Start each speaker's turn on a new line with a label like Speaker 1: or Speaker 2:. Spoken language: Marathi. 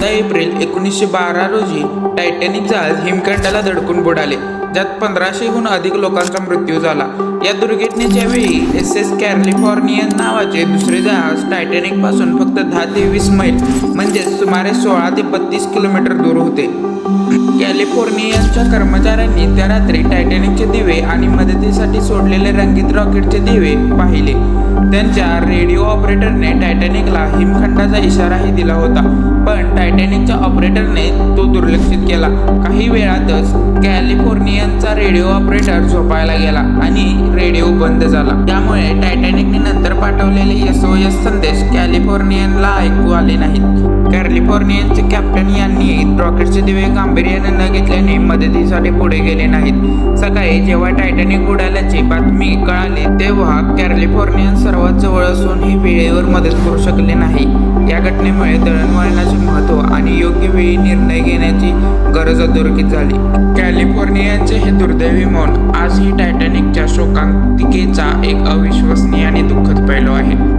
Speaker 1: चौदा एप्रिल एकोणीसशे बारा रोजी टायटॅनिक जहाज हिमखंडाला धडकून बुडाले. ज्यात पंधराशेहून अधिक लोकांचा मृत्यू झाला. या दुर्घटनेच्या वेळी एस एस कॅलिफोर्नियन नावाचे दुसरे जहाज टायटॅनिकपासून फक्त दहा ते वीस मैल म्हणजेच सुमारे सोळा ते बत्तीस किलोमीटर दूर होते. कॅलिफोर्नियनच्या कर्मचाऱ्यांनी त्या रात्री टायटॅनिकचे दिवे आणि मदतीसाठी सोडलेले रंगीत रॉकेटचे दिवे पाहिले. त्यांच्या रेडिओ ऑपरेटरने टायटॅनिकला हिमखंडाचा इशाराही दिला होता पण टायटॅनिकच्या ऑपरेटरने तो दुर्लक्षित केला. काही वेळातच कॅलिफोर्नियनचा रेडिओ ऑपरेटर झोपायला गेला आणि रेडिओ बंद झाला. त्यामुळे टायटॅनिकने नंतर पाठवलेले एस ओ एस संदेश कॅलिफोर्नियनला ऐकू आले नाहीत. कॅलिफोर्नियनचे कॅप्टन यांनी रॉकेटचे दिवे गांभीर्याने न घेतल्याने मदतीसाठी पुढे गेले नाहीत. सकाळी जेव्हा टायटॅनिक बुडाल्याची बातमी कळाली तेव्हा कॅलिफोर्नियन सर्वात जवळ असून ही वेळेवर मदत करू शकले नाही. या घटनेमुळे दळणवळणाचे महत्त्व आणि योग्य वेळी निर्णय घेण्याची गरज अधोरेखित झाली. कॅलिफोर्नियाचे हे दुर्दैवी मौन आजही टायटॅनिकच्या शोकांतिकेचा एक अविश्वसनीय आणि दुःखद पैलू आहे.